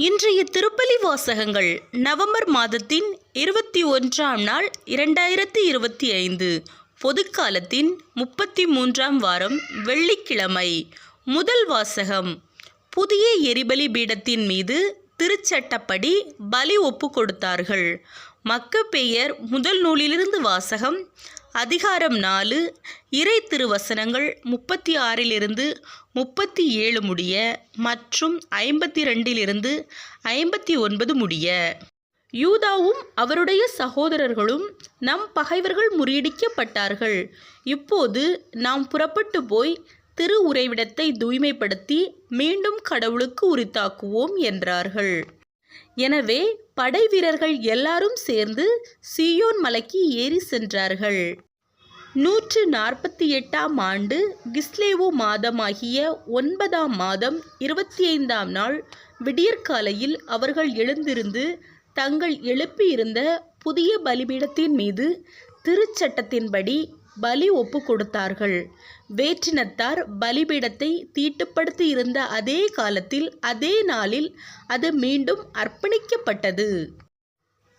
இன்றைய திருப்பலி வாசகங்கள் நவம்பர் மாதத்தின் இருபத்தி ஒன்றாம் நாள் இரண்டாயிரத்தி இருபத்தி ஐந்து. பொதுக்காலத்தின் முப்பத்தி மூன்றாம் வாரம் வெள்ளிக்கிழமை. முதல் வாசகம். புதிய எரிபலி பீடத்தின் மீது திருச்சட்டப்படி பலி ஒப்பு கொடுத்தார்கள். மக்கபேயர் முதல் நூலிலிருந்து வாசகம் அதிகாரம் நாலு இறை திருவசனங்கள் முப்பத்தி ஆறிலிருந்து முப்பத்தி ஏழு முடிய மற்றும் ஐம்பத்தி ரெண்டிலிருந்து ஐம்பத்தி ஒன்பது முடிய. யூதாவும் அவருடைய சகோதரர்களும் நம் பகைவர்கள் முறியடிக்கப்பட்டார்கள். இப்போது நாம் புறப்பட்டு போய் திரு உறைவிடத்தை தூய்மைப்படுத்தி மீண்டும் கடவுளுக்கு உரித்தாக்குவோம் என்றார்கள். எனவே படை வீரர்கள் எல்லாரும் சேர்ந்து சீயோன் மலைக்கு ஏறி சென்றார்கள். நூற்று நாற்பத்தி எட்டாம் ஆண்டு கிஸ்லேவு மாதமாகிய ஒன்பதாம் மாதம் இருபத்தி ஐந்தாம் நாள் விடியற்காலையில் அவர்கள் எழுந்திருந்து தங்கள் எழுப்பியிருந்த புதிய பலிபீடத்தின் மீது திருச்சட்டத்தின்படி பலி ஒப்பு கொடுத்தார்கள். வேற்றினத்தார் பலிபீடத்தை தீட்டுப்படுத்தி இருந்த அதே காலத்தில் அதே நாளில் அது மீண்டும் அர்ப்பணிக்கப்பட்டது.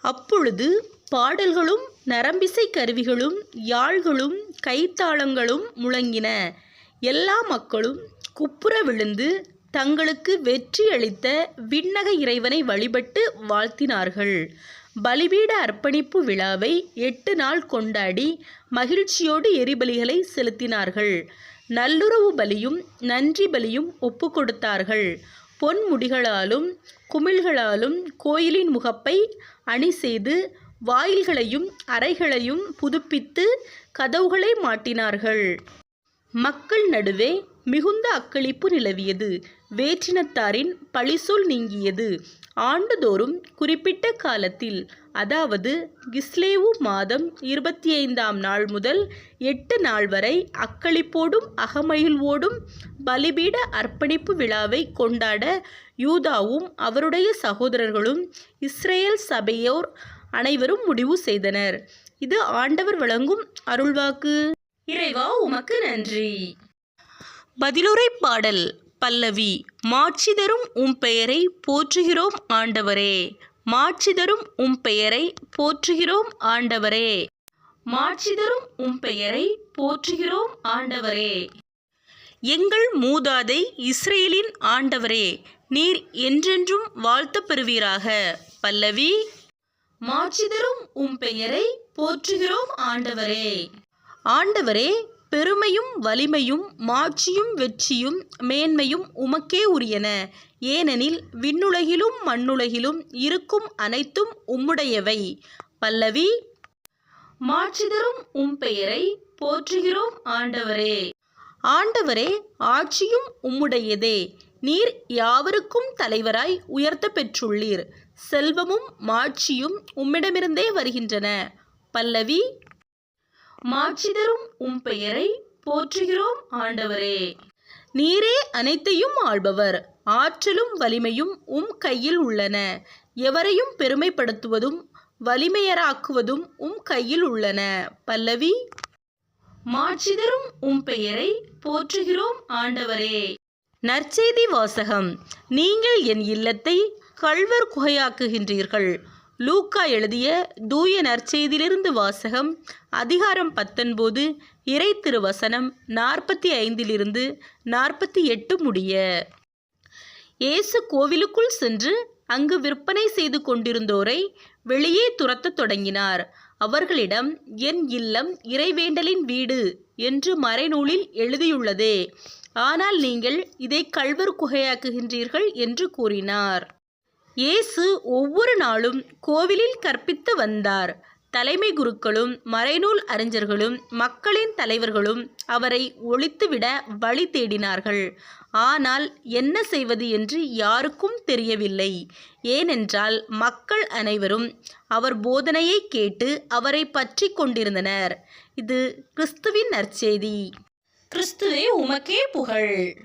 அப்பொழுது பாடல்களும் நரம்பிசை கருவிகளும் யாழ்களும் கைத்தாளங்களும் முழங்கின. எல்லா மக்களும் குப்புற விழுந்து தங்களுக்கு வெற்றி அளித்த விண்ணக இறைவனை வழிபட்டு வாழ்த்தினார்கள். பலிபீட அர்ப்பணிப்பு விழாவை எட்டு நாள் கொண்டாடி மகிழ்ச்சியோடு எரிபலிகளை செலுத்தினார்கள். நல்லுறவு பலியும் நன்றி பலியும் ஒப்பு கொடுத்தார்கள். பொன் முடிகளாலும் குமிழ்களாலும் கோயிலின் முகப்பை அணி செய்து வாயில்களையும் அறைகளையும் புதுப்பித்து கதவுகளை மாட்டினார்கள். மக்கள் நடுவே மிகுந்த அக்களிப்பு நிலவியது. வேற்றினத்தாரின் பழிசொல் நீங்கியது. ஆண்டுதோறும் குறிப்பிட்ட காலத்தில் அதாவது கிஸ்லேவு மாதம் இருபத்தி ஐந்தாம் நாள் முதல் எட்டு நாள் வரை அக்களிப்போடும் அகமயில்வோடும் பலிபீட அர்ப்பணிப்பு விழாவை கொண்டாட யூதாவும் அவருடைய சகோதரர்களும் இஸ்ரேல் சபையோர் அனைவரும் முடிவு செய்தனர். இது ஆண்டவர் வழங்கும் அருள்வாக்கு. இறைவா உமக்கு நன்றி. பதிலுரை பாடல் பல்லவி மாட்சிதரும் உம் பெயரை போற்றுகிறோம் ஆண்டவரே மாட்சிதரும் உம் பெயரை போற்றுகிறோம் ஆண்டவரே மாட்சிதரும் உம் பெயரை போற்றுகிறோம் ஆண்டவரே. எங்கள் மூதாதை இஸ்ரேலின் ஆண்டவரே நீர் என்றென்றும் வாழ்த்த பெறுவீராக பல்லவி மாட்சிதரும் உம் பெயரை போற்றுகிறோம் ஆண்டவரே. ஆண்டவரே பெருமையும் வலிமையும் மாட்சியும் வெற்றியும் மேன்மையும் உமக்கே உரியன. ஏனெனில் விண்ணுலகிலும் மண்ணுலகிலும் இருக்கும் அனைத்தும் உம்முடையவை. பல்லவி மாட்சிதரும் உம் பெயரை போற்றுகிறோம் ஆண்டவரே. ஆண்டவரே ஆட்சியும் உம்முடையதே. நீர் யாவருக்கும் தலைவராய் உயர்த்த பெற்றுள்ளீர். செல்வமும் மாட்சியும் உம்மிடமிருந்தே வருகின்றன. பல்லவி மாட்சிதரும் உம் பெயரை போற்றுகிறோம் ஆண்டவரே. நீரே அனைத்தையும் ஆள்பவர் ஆற்றலும் வலிமையும் உம் கையில் உள்ளன. எவரையும் பெருமைப்படுத்துவதும் வலிமையராக்குவதும் உம் கையில் உள்ளன. பல்லவி மாட்சிதரும் உம் பெயரை போற்றுகிறோம் ஆண்டவரே. நற்செய்தி வாசகம் நீங்கள் என் இல்லத்தை கள்வர் குகையாக்குகின்றீர்கள். லூக்கா எழுதிய தூய நற்செய்தியிலிருந்து வாசகம் அதிகாரம் பத்தொன்பது இறை திருவசனம் நாற்பத்தி ஐந்திலிருந்து நாற்பத்தி எட்டு முடிய. இயேசு கோவிலுக்குள் சென்று அங்கு விற்பனை செய்து கொண்டிருந்தோரை வெளியே துரத்தத் தொடங்கினார். அவர்களிடம் என் இல்லம் இறைவேண்டலின் வீடு என்று மறைநூலில் எழுதியுள்ளதே. ஆனால் நீங்கள் இதை கல்வர் குகையாக்குகின்றீர்கள் என்று கூறினார். இயேசு ஒவ்வொரு நாளும் கோவிலில் கற்பித்து வந்தார். தலைமை குருக்களும் மறைநூல் அறிஞர்களும் மக்களின் தலைவர்களும் அவரை ஒழித்துவிட வழி தேடினார்கள். ஆனால் என்ன செய்வது என்று யாருக்கும் தெரியவில்லை. ஏனென்றால் மக்கள் அனைவரும் அவர் போதனையை கேட்டு அவரை பற்றி கொண்டிருந்தனர். இது கிறிஸ்துவின் நற்செய்தி. கிறிஸ்துவே உமக்கே புகழ்.